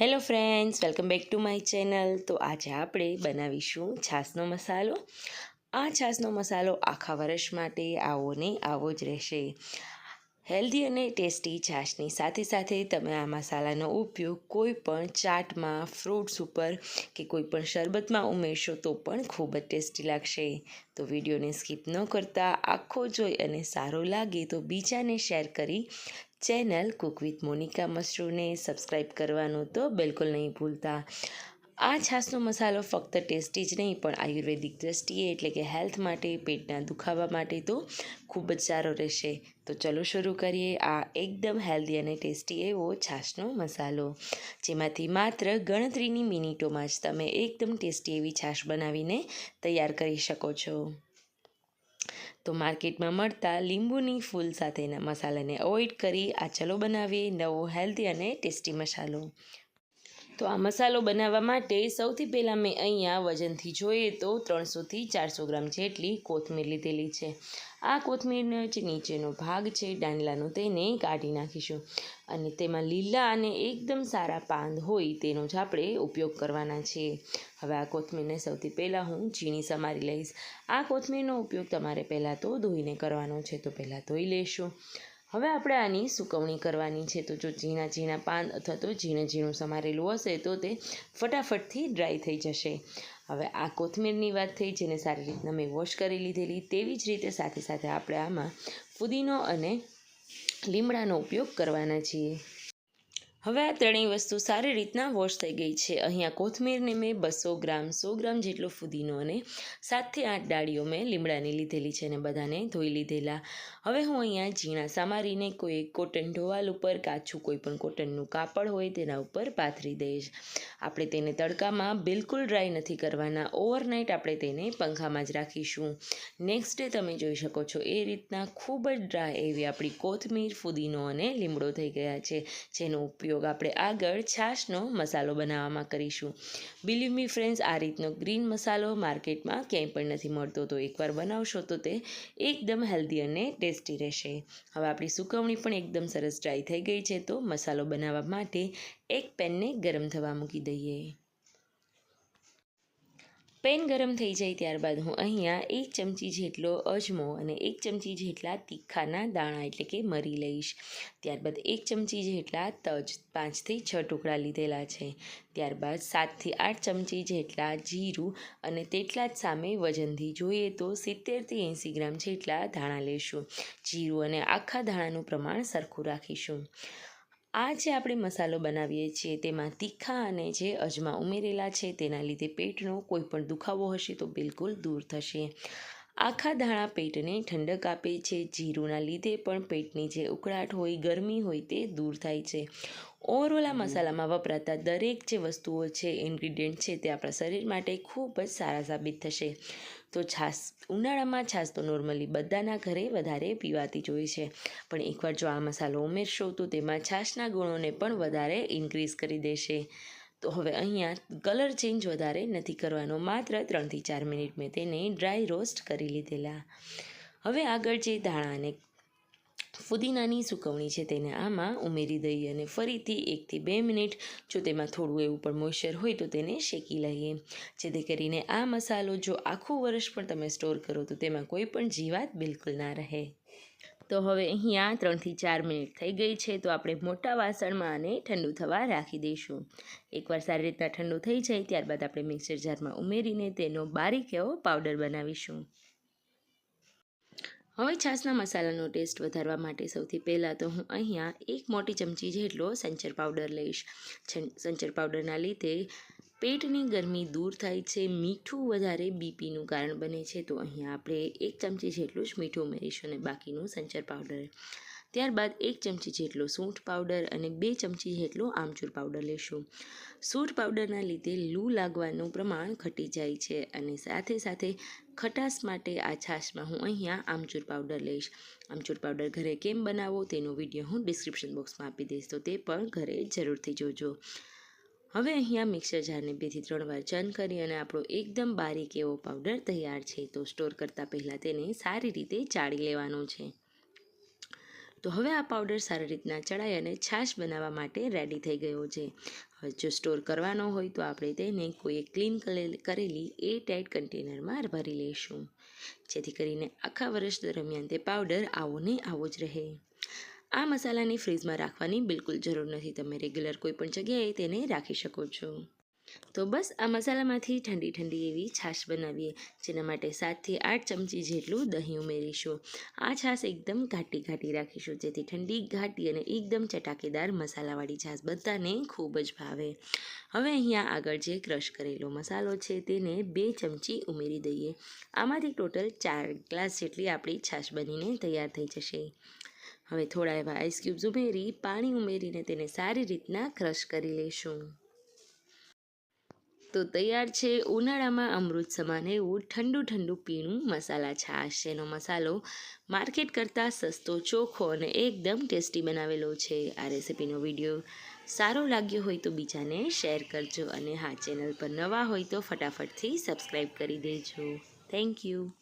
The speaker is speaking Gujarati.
Hello friends welcome back to my channel તો આજે આપણે બનાવીશું છાશનો મસાલો. આ છાશનો મસાલો આખા વર્ષ માટે આવો ને આવો જ રહેશે. હેલ્ધી અને ટેસ્ટી છાશની સાથે સાથે તમે આ મસાલાનો ઉપયોગ કોઈ પણ ચાટમાં ફ્રૂટ્સ ઉપર કે કોઈ પણ શરબતમાં ઉમેરશો તો પણ ખૂબ જ ટેસ્ટી લાગશે. તો વિડીયોને સ્કીપ ન કરતા. આખો જોઈ અને સારો લાગે તો બીજાને શેર કરી ચેનલ કુક વિથ મોનિકા મશરૂને સબસ્ક્રાઈબ કરવાનું તો બિલકુલ નહીં ભૂલતા. આ છાશનો મસાલો ફક્ત ટેસ્ટી જ નહીં, પણ આયુર્વેદિક દ્રષ્ટિએ એટલે કે હેલ્થ માટે, પેટના દુખાવા માટે તો ખૂબ જ સારો રહેશે. તો ચલો શરૂ કરીએ આ એકદમ હેલ્ધી અને ટેસ્ટી એવો છાશનો મસાલો, જેમાંથી માત્ર ગણતરીની મિનિટોમાં જ તમે એકદમ ટેસ્ટી એવી છાશ બનાવીને તૈયાર કરી શકો છો. તો માર્કેટમાં મળતા લીંબુની ફૂલ સાથેના મસાલાને અવોઇડ કરી આ ચલો બનાવીએ નવો હેલ્ધી અને ટેસ્ટી મસાલો. તો આ મસાલો બનાવવા માટે સૌથી પહેલાં મેં અહીંયા વજનથી જોઈએ તો ત્રણસોથી ચારસો ગ્રામ જેટલી કોથમીર લીધેલી છે. આ કોથમીરનો જે નીચેનો ભાગ છે ડાંડલાનો તેને કાઢી નાખીશું. અને તેમાં લીલા અને એકદમ સારા પાંદ હોય તેનો જ આપણે ઉપયોગ કરવાના છીએ હવે આ કોથમીરને સૌથી પહેલાં હું ઝીણી સમારી લઈશ. આ કોથમીરનો ઉપયોગ તમારે પહેલાં તો ધોઈને કરવાનો છે, તો પહેલાં ધોઈ લઈશું હવે આપણે આની સુકવણી કરવાની છે. તો જો ઝીણા ઝીણા પાન અથવા તો ઝીણે ઝીણું સમારેલું હશે તો તે ફટાફટથી ડ્રાય થઈ જશે. હવે આ કોથમીરની વાત થઈ જેને સારી રીતના મેં વોશ કરી લીધેલી તેવી જ રીતે સાથે સાથે આપણે આમાં ફુદીનો અને લીમડાનો ઉપયોગ કરવાના છીએ. હવે આ ત્રણેય વસ્તુ સારી રીતના વોશ થઈ ગઈ છે. અહીંયા કોથમીરને મેં બસો ગ્રામ, સો ગ્રામ જેટલો ફુદીનો અને સાતથી આઠ ડાળીઓ મેં લીમડાની લીધેલી છે અને બધાને ધોઈ લીધેલા. હવે હું અહીંયા ઝીણા સમારીને કોઈ કોટન ઢોવાલ ઉપર, કાચું કોઈ પણ કોટનનું કાપડ હોય તેના ઉપર પાથરી દઈશ. આપણે તેને તડકામાં બિલકુલ ડ્રાય નથી કરવાના. ઓવરનાઇટ આપણે તેને પંખામાં જ રાખીશું. નેક્સ્ટ ડે તમે જોઈ શકો છો એ રીતના ખૂબ જ ડ્રાય એવી આપણી કોથમીર, ફુદીનો અને લીમડો થઈ ગયા છે, જેનો ઉપયોગ આપણે આગળ છાશનો મસાલો બનાવવામાં કરીશું. બિલીવ મી ફ્રેન્ડ્સ આ રીતનો ગ્રીન મસાલો માર્કેટમાં ક્યાંય પણ નથી મળતો. તો એકવાર બનાવશો તો તે એકદમ હેલ્ધી અને ટેસ્ટી રહેશે. હવે આપણી સુકવણી પણ એકદમ સરસ ડ્રાય થઈ ગઈ છે. તો મસાલો બનાવવા માટે એક પેનને ગરમ થવા મૂકી દઈએ. પેન ગરમ થઈ જાય ત્યારબાદ હું અહીંયા એક ચમચી જેટલો અજમો અને એક ચમચી જેટલા તીખાના દાણા એટલે કે મરી લઈશ. ત્યારબાદ એક ચમચી જેટલા તજ પાંચથી છ ટુકડા લીધેલા છે. ત્યારબાદ સાતથી આઠ ચમચી જેટલા જીરું અને તેટલા જ સામે વજનથી જોઈએ તો સિત્તેરથી એંસી ગ્રામ જેટલા ધાણા લઈશું જીરું અને આખા ધાણાનું પ્રમાણ સરખું રાખીશું. આ જે આપણે મસાલો બનાવીએ છીએ તેમાં તીખા અને જે અજમા ઉમેરેલા છે તેના લીધે પેટનો કોઈ પણ દુખાવો હશે તો બિલકુલ દૂર થશે. આખા ધાણા પેટને ઠંડક આપે છે. જીરુંના લીધે પણ પેટની જે ઉકળાટ હોય, ગરમી હોય તે દૂર થાય છે. ઓવરઓલ આ મસાલામાં વપરાતા દરેક જે વસ્તુઓ છે ઇન્ગ્રીડિયન્ટ છે તે આપણા શરીર માટે ખૂબ જ સારા સાબિત થશે. તો છાશ ઉનાળામાં છાશ તો નોર્મલી બધાના ઘરે વધારે પીવાતી જ હોય છે. પણ એકવાર જો આ મસાલો ઉમેરશો તો તેમાં છાશના ગુણોને પણ વધારે ઇન્ક્રીઝ કરી દેશે. તો હવે અહીંયા કલર ચેન્જ વધારે નથી કરવાનો માત્ર ત્રણથી ચાર મિનિટ મેં તેને ડ્રાય રોસ્ટ કરી લીધેલા. હવે આગળ જે ધાણાને ફુદીનાની સુકવણી છે તેને આમાં ઉમેરી દઈએ અને ફરીથી એકથી બે મિનિટ, જો તેમાં થોડું એવું પણ મોઇશ્ચર હોય તો તેને શેકી લઈએ. જેથી કરીને આ મસાલો જો આખું વર્ષ પણ તમે સ્ટોર કરો તો તેમાં કોઈ પણ જીવાત બિલકુલ ના રહે. તો હવે અહીંયા ત્રણથી ચાર મિનિટ થઈ ગઈ છે તો આપણે મોટા વાસણમાં આને ઠંડુ થવા રાખી દઈશું. એકવાર સારી રીતના ઠંડુ થઈ જાય ત્યારબાદ આપણે મિક્સર જારમાં ઉમેરીને તેનો બારીક એવો પાવડર બનાવીશું. હવે છાશના મસાલાનો ટેસ્ટ વધારવા માટે સૌથી પહેલાં તો હું અહીંયા એક મોટી ચમચી જેટલો સંચર પાવડર લઈશ. સંચર પાવડરના લીધે પેટની ગરમી દૂર થાય છે, મીઠું વધારે બીપીનું કારણ બને છે. તો અહીંયા આપણે એક ચમચી જેટલું જ મીઠું ઉમેરીશું અને બાકીનું સંચર પાવડર ત્યારબાદ એક ચમચી જેટલો સૂંઠ પાવડર અને બે ચમચી જેટલો આમચૂર પાવડર લેશું. સૂંઠ પાવડરના લીધે લૂ લાગવાનું પ્રમાણ ઘટી જાય છે અને સાથે સાથે ખટાશ માટે આ છાશમાં હું અહીંયા આમચૂર પાવડર લઈશ. આમચૂર પાવડર ઘરે કેમ બનાવો તેનો વીડિયો હું ડિસ્ક્રિપ્શન બોક્સમાં આપી દઈશ, તો તે પણ ઘરે જરૂરથી જોજો. હવે અહીંયા મિક્સર જારને બેથી ત્રણ વાર ચર્ન કરી અને આપણો એકદમ બારીક એવો પાવડર તૈયાર છે, તો સ્ટોર કરતાં પહેલાં તેને સારી રીતે ચાળી લેવાનો છે. તો હવે આ પાવડર સારી રીતના ચડાઈ અને છાશ બનાવવા માટે રેડી થઈ ગયો છે. હવે જો સ્ટોર કરવાનો હોય તો આપણે તેને કોઈ ક્લીન કરેલી એ ટાઈટ કન્ટેનરમાં ભરી લઈશું. જેથી કરીને આખા વર્ષ દરમિયાન તે પાવડર આવો ને આવો જ રહે. આ મસાલાને ફ્રીજમાં રાખવાની બિલકુલ જરૂર નથી. તમે રેગ્યુલર કોઈ પણ જગ્યાએ તેને રાખી શકો છો. તો બસ આ મસાલામાંથી ઠંડી ઠંડી એવી છાશ બનાવીએ, જેના માટે સાતથી આઠ ચમચી જેટલું દહીં ઉમેરીશું. આ છાશ એકદમ ઘાટી ઘાટી રાખીશું, જેથી ઠંડી, ઘાટી અને એકદમ ચટાકેદાર મસાલાવાળી છાશ બધાને ખૂબ જ ભાવે. હવે અહીંયા આગળ જે ક્રશ કરેલો મસાલો છે તેને બે ચમચી ઉમેરી દઈએ. આમાંથી ટોટલ ચાર ગ્લાસ જેટલી આપણી છાશ બનીને તૈયાર થઈ જશે. હવે થોડા એવા આઈસ ક્યુબ્સ ઉમેરી, પાણી ઉમેરીને તેને સારી રીતના ક્રશ કરી લઈશું. તો તૈયાર છે ઉનાળામાં અમૃત સમાન એવું ઠંડુ ઠંડુ પીણું મસાલા છાશ. એનો મસાલો માર્કેટ કરતાં સસ્તો, ચોખ્ખો અને એકદમ ટેસ્ટી બનાવેલો છે. આ રેસીપીનો વીડિયો સારો લાગ્યો હોય તો બીજાને શેર કરજો અને હા, ચેનલ પર નવા હોય તો ફટાફટથી સબસ્ક્રાઈબ કરી દેજો. Thank you.